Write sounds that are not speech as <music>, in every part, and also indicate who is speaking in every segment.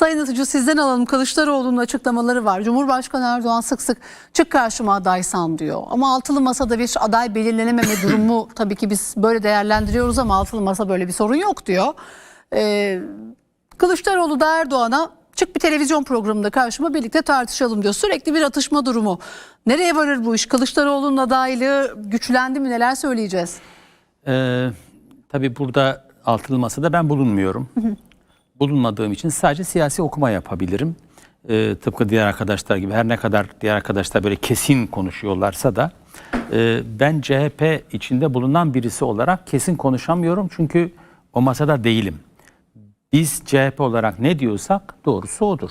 Speaker 1: Sayın Atıcı sizden alalım Kılıçdaroğlu'nun açıklamaları var. Cumhurbaşkanı Erdoğan sık sık çık karşıma adaysan diyor. Ama altılı masada bir aday belirlenememe <clears throat> durumu tabii ki biz böyle değerlendiriyoruz ama altılı masa böyle bir sorun yok diyor. Ee, Kılıçdaroğlu da Erdoğan'a çık bir televizyon programında karşıma birlikte tartışalım diyor. Sürekli bir atışma durumu. Nereye varır bu iş? Kılıçdaroğlu'nun adaylığı güçlendi mi? Neler söyleyeceğiz?
Speaker 2: Ee, tabii burada altılı masada ben bulunmuyorum. Bulunmadığım için sadece siyasi okuma yapabilirim. Ee, tıpkı diğer arkadaşlar gibi her ne kadar diğer arkadaşlar böyle kesin konuşuyorlarsa da e, ben CHP içinde bulunan birisi olarak kesin konuşamıyorum. Çünkü o masada değilim. Biz CHP olarak ne diyorsak doğrusu odur.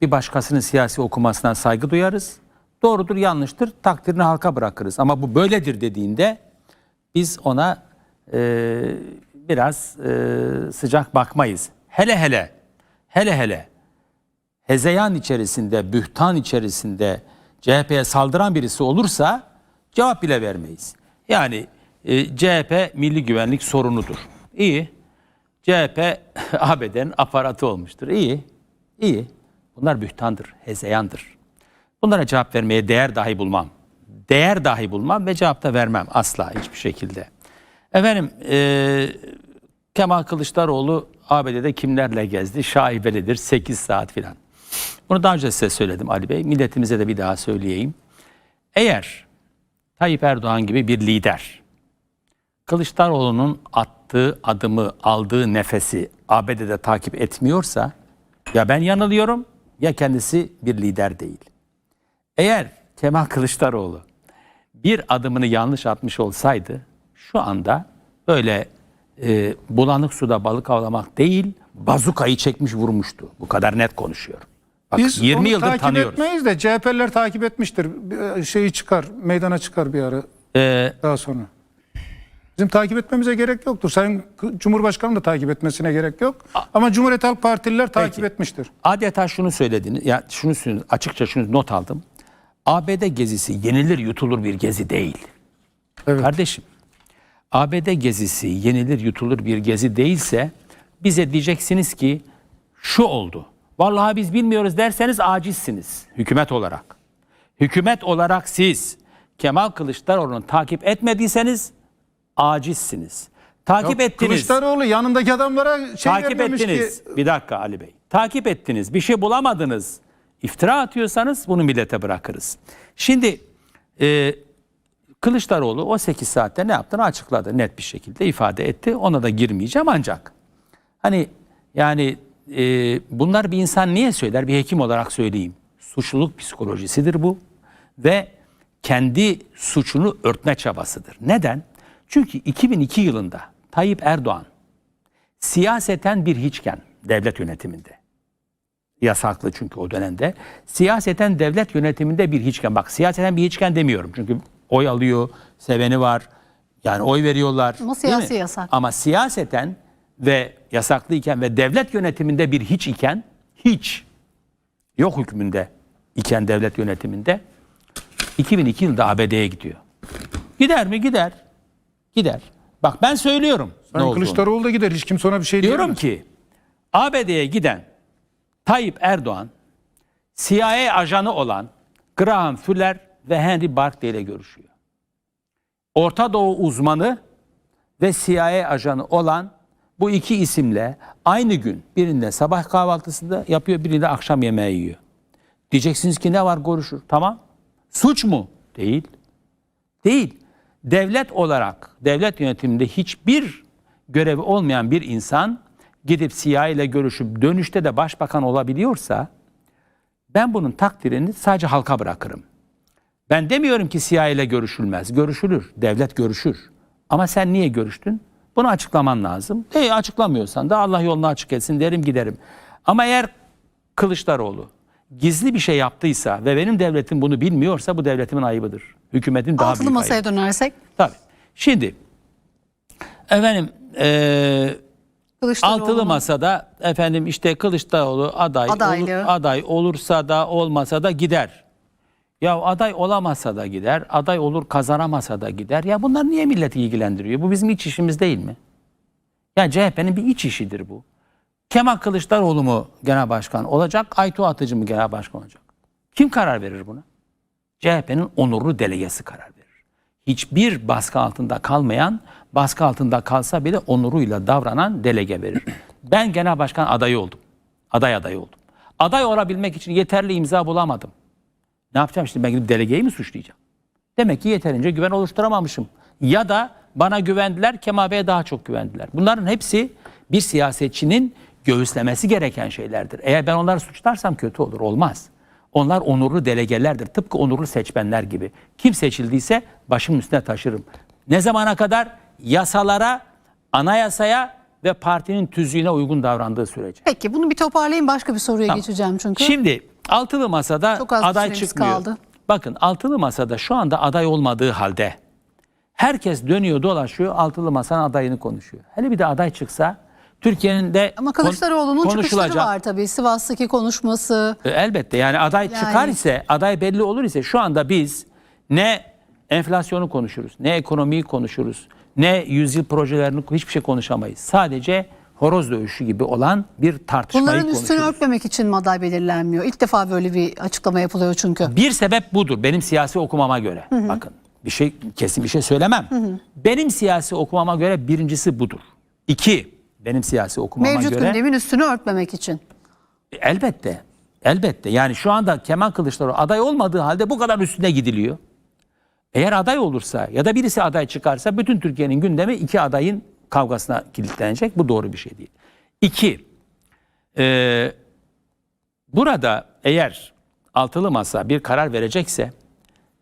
Speaker 2: Bir başkasının siyasi okumasına saygı duyarız. Doğrudur yanlıştır takdirini halka bırakırız. Ama bu böyledir dediğinde biz ona e, biraz e, sıcak bakmayız. Hele hele, hele hele hezeyan içerisinde, bühtan içerisinde CHP'ye saldıran birisi olursa cevap bile vermeyiz. Yani e, CHP milli güvenlik sorunudur. İyi. CHP ABD'nin <laughs> aparatı olmuştur. İyi. İyi. Bunlar bühtandır, hezeyandır. Bunlara cevap vermeye değer dahi bulmam. Değer dahi bulmam ve cevap da vermem asla hiçbir şekilde. Efendim e, Kemal Kılıçdaroğlu ABD'de kimlerle gezdi? Şaibelidir 8 saat filan. Bunu daha önce size söyledim Ali Bey. Milletimize de bir daha söyleyeyim. Eğer Tayyip Erdoğan gibi bir lider Kılıçdaroğlu'nun attığı adımı, aldığı nefesi ABD'de takip etmiyorsa ya ben yanılıyorum ya kendisi bir lider değil. Eğer Kemal Kılıçdaroğlu bir adımını yanlış atmış olsaydı şu anda böyle e, bulanık suda balık avlamak değil bazukayı çekmiş vurmuştu. Bu kadar net konuşuyorum. Bak,
Speaker 3: Biz
Speaker 2: 20
Speaker 3: onu
Speaker 2: yıldır
Speaker 3: takip
Speaker 2: tanıyoruz.
Speaker 3: etmeyiz de CHP'liler takip etmiştir. Bir Şeyi çıkar, meydana çıkar bir ara
Speaker 2: Ee,
Speaker 3: daha sonra. Bizim takip etmemize gerek yoktur. Sayın Cumhurbaşkanı da takip etmesine gerek yok. Ama Cumhuriyet Halk Partililer takip
Speaker 2: Peki.
Speaker 3: etmiştir.
Speaker 2: adeta şunu söylediniz, ya şunu söylediniz, açıkça şunu not aldım. ABD gezisi yenilir yutulur bir gezi değil.
Speaker 3: Evet.
Speaker 2: Kardeşim, ABD gezisi yenilir yutulur bir gezi değilse bize diyeceksiniz ki şu oldu. Vallahi biz bilmiyoruz derseniz acizsiniz hükümet olarak. Hükümet olarak siz Kemal Kılıçdaroğlu'nu takip etmediyseniz acizsiniz. Takip
Speaker 3: Ya
Speaker 2: ettiniz.
Speaker 3: Kılıçdaroğlu yanındaki adamlara şey
Speaker 2: Takip ettiniz.
Speaker 3: ki.
Speaker 2: Bir dakika Ali Bey. Takip ettiniz. Bir şey bulamadınız. İftira atıyorsanız bunu millete bırakırız. Şimdi e, Kılıçdaroğlu o 8 saatte ne yaptığını açıkladı. Net bir şekilde ifade etti. Ona da girmeyeceğim ancak. Hani yani e, bunlar bir insan niye söyler? Bir hekim olarak söyleyeyim. Suçluluk psikolojisidir bu. Ve kendi suçunu örtme çabasıdır. Neden? Çünkü 2002 yılında Tayyip Erdoğan siyaseten bir hiçken devlet yönetiminde. Yasaklı çünkü o dönemde. Siyaseten devlet yönetiminde bir hiçken. Bak siyaseten bir hiçken demiyorum. Çünkü oy alıyor, seveni var. Yani oy veriyorlar.
Speaker 1: Ama
Speaker 2: değil
Speaker 1: siyasi
Speaker 2: mi?
Speaker 1: yasak.
Speaker 2: Ama siyaseten ve yasaklıyken ve devlet yönetiminde bir hiç iken hiç yok hükmünde iken devlet yönetiminde 2002 yılında ABD'ye gidiyor. Gider mi? Gider. Gider. Bak ben söylüyorum ne olduğunu.
Speaker 3: Kılıçdaroğlu da gider. Hiç kimse ona bir şey
Speaker 2: Diyorum
Speaker 3: diyemez.
Speaker 2: ki ABD'ye giden Tayyip Erdoğan CIA ajanı olan Graham Fuller ve Henry Barclay ile görüşüyor. Orta Doğu uzmanı ve CIA ajanı olan bu iki isimle aynı gün birinde sabah kahvaltısında yapıyor, birinde akşam yemeği yiyor. Diyeceksiniz ki ne var görüşür. Tamam. Suç mu? Değil. Değil. Devlet olarak, devlet yönetiminde hiçbir görevi olmayan bir insan gidip CIA ile görüşüp dönüşte de başbakan olabiliyorsa ben bunun takdirini sadece halka bırakırım. Ben demiyorum ki CIA ile görüşülmez. Görüşülür. Devlet görüşür. Ama sen niye görüştün? Bunu açıklaman lazım. E açıklamıyorsan da Allah yolunu açık etsin derim giderim. Ama eğer Kılıçdaroğlu gizli bir şey yaptıysa ve benim devletim bunu bilmiyorsa bu devletimin ayıbıdır. Hükümetin daha
Speaker 1: Altılı
Speaker 2: büyük
Speaker 1: masaya
Speaker 2: ayıbı.
Speaker 1: dönersek
Speaker 2: Tabii. Şimdi efendim
Speaker 1: Kılıçdaroğlu'nun
Speaker 2: Altılı masada efendim işte Kılıçdaroğlu aday
Speaker 1: Adaylığı.
Speaker 2: olur, aday olursa da olmasa da gider. Ya aday olamasa da gider, aday olur kazanamasa da gider. Ya bunlar niye milleti ilgilendiriyor? Bu bizim iç işimiz değil mi? Ya CHP'nin bir iç işidir bu. Kemal Kılıçdaroğlu mu genel başkan olacak, Aytu Atıcı mı genel başkan olacak? Kim karar verir buna? CHP'nin onurlu delegesi karar verir. Hiçbir baskı altında kalmayan, baskı altında kalsa bile onuruyla davranan delege verir. Ben genel başkan adayı oldum. Aday adayı oldum. Aday olabilmek için yeterli imza bulamadım. Ne yapacağım şimdi ben gidip delegeyi mi suçlayacağım? Demek ki yeterince güven oluşturamamışım. Ya da bana güvendiler, Kemal Bey'e daha çok güvendiler. Bunların hepsi bir siyasetçinin göğüslemesi gereken şeylerdir. Eğer ben onları suçlarsam kötü olur, olmaz. Onlar onurlu delegelerdir. Tıpkı onurlu seçmenler gibi. Kim seçildiyse başımın üstüne taşırım. Ne zamana kadar? Yasalara, anayasaya ve partinin tüzüğüne uygun davrandığı sürece.
Speaker 1: Peki bunu bir toparlayayım başka bir soruya geçeceğim çünkü.
Speaker 2: Şimdi altılı masada
Speaker 1: Çok az bir
Speaker 2: aday
Speaker 1: süremiz
Speaker 2: çıkmıyor.
Speaker 1: kaldı.
Speaker 2: Bakın altılı masada şu anda aday olmadığı halde herkes dönüyor dolaşıyor altılı masanın adayını konuşuyor. Hele bir de aday çıksa Türkiye'nin de
Speaker 1: Ama Kılıçdaroğlu'nun
Speaker 2: kon-
Speaker 1: çıkışları
Speaker 2: konuşulacak-
Speaker 1: var tabii. Sivas'taki konuşması.
Speaker 2: E, Elbette yani aday
Speaker 1: Yani-
Speaker 2: çıkar ise aday belli olur ise şu anda biz ne enflasyonu konuşuruz, ne ekonomiyi konuşuruz, ne yüzyıl projelerini hiçbir şey konuşamayız. Sadece horoz dövüşü gibi olan bir tartışmayı
Speaker 1: Bunların
Speaker 2: konuşuruz.
Speaker 1: üstünü örtmemek için mi aday belirlenmiyor? İlk defa böyle bir açıklama yapılıyor çünkü.
Speaker 2: Bir sebep budur benim siyasi okumama göre. Bakın bir şey kesin bir şey söylemem. Benim siyasi okumama göre birincisi budur. İki benim siyasi okumama
Speaker 1: Mevcut
Speaker 2: göre
Speaker 1: gündemin üstünü örtmemek için.
Speaker 2: elbette elbette yani şu anda Kemal Kılıçdaroğlu aday olmadığı halde bu kadar üstüne gidiliyor. Eğer aday olursa ya da birisi aday çıkarsa bütün Türkiye'nin gündemi iki adayın kavgasına kilitlenecek. Bu doğru bir şey değil. İki, e, burada eğer altılı masa bir karar verecekse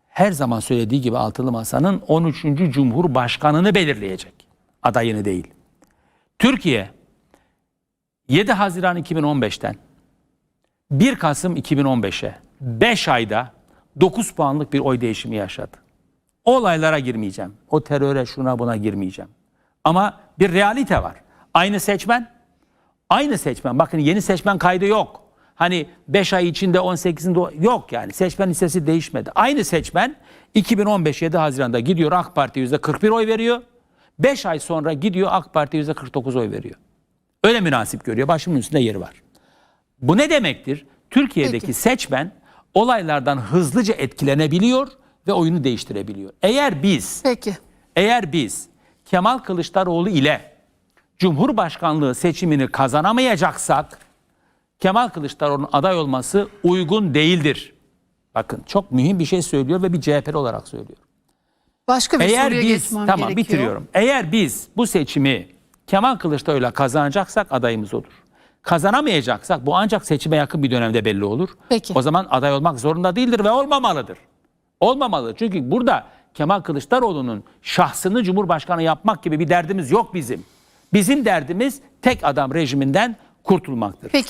Speaker 2: her zaman söylediği gibi altılı masanın 13. Cumhurbaşkanını belirleyecek. Adayını değil. Türkiye 7 Haziran 2015'ten 1 Kasım 2015'e 5 ayda 9 puanlık bir oy değişimi yaşadı. Olaylara girmeyeceğim. O teröre şuna buna girmeyeceğim. Ama bir realite var. Aynı seçmen, aynı seçmen. Bakın yeni seçmen kaydı yok. Hani 5 ay içinde 18'inde o- yok yani. Seçmen listesi değişmedi. Aynı seçmen 2015 7 Haziran'da gidiyor AK Parti %41 oy veriyor. 5 ay sonra gidiyor AK Parti %49 oy veriyor. Öyle münasip görüyor. Başımın üstünde yeri var. Bu ne demektir? Türkiye'deki
Speaker 1: Peki.
Speaker 2: seçmen olaylardan hızlıca etkilenebiliyor ve oyunu değiştirebiliyor. Eğer biz
Speaker 1: Peki.
Speaker 2: eğer biz Kemal Kılıçdaroğlu ile Cumhurbaşkanlığı seçimini kazanamayacaksak Kemal Kılıçdaroğlu'nun aday olması uygun değildir. Bakın çok mühim bir şey söylüyor ve bir CHP'li olarak söylüyor.
Speaker 1: Başka bir
Speaker 2: Eğer
Speaker 1: soruya
Speaker 2: biz
Speaker 1: geçmem
Speaker 2: tamam
Speaker 1: gerekiyor.
Speaker 2: bitiriyorum. Eğer biz bu seçimi Kemal Kılıçdaroğlu'yla kazanacaksak adayımız odur. Kazanamayacaksak bu ancak seçime yakın bir dönemde belli olur.
Speaker 1: Peki.
Speaker 2: O zaman aday olmak zorunda değildir ve olmamalıdır. Olmamalı. Çünkü burada Kemal Kılıçdaroğlu'nun şahsını Cumhurbaşkanı yapmak gibi bir derdimiz yok bizim. Bizim derdimiz tek adam rejiminden kurtulmaktır.
Speaker 1: Peki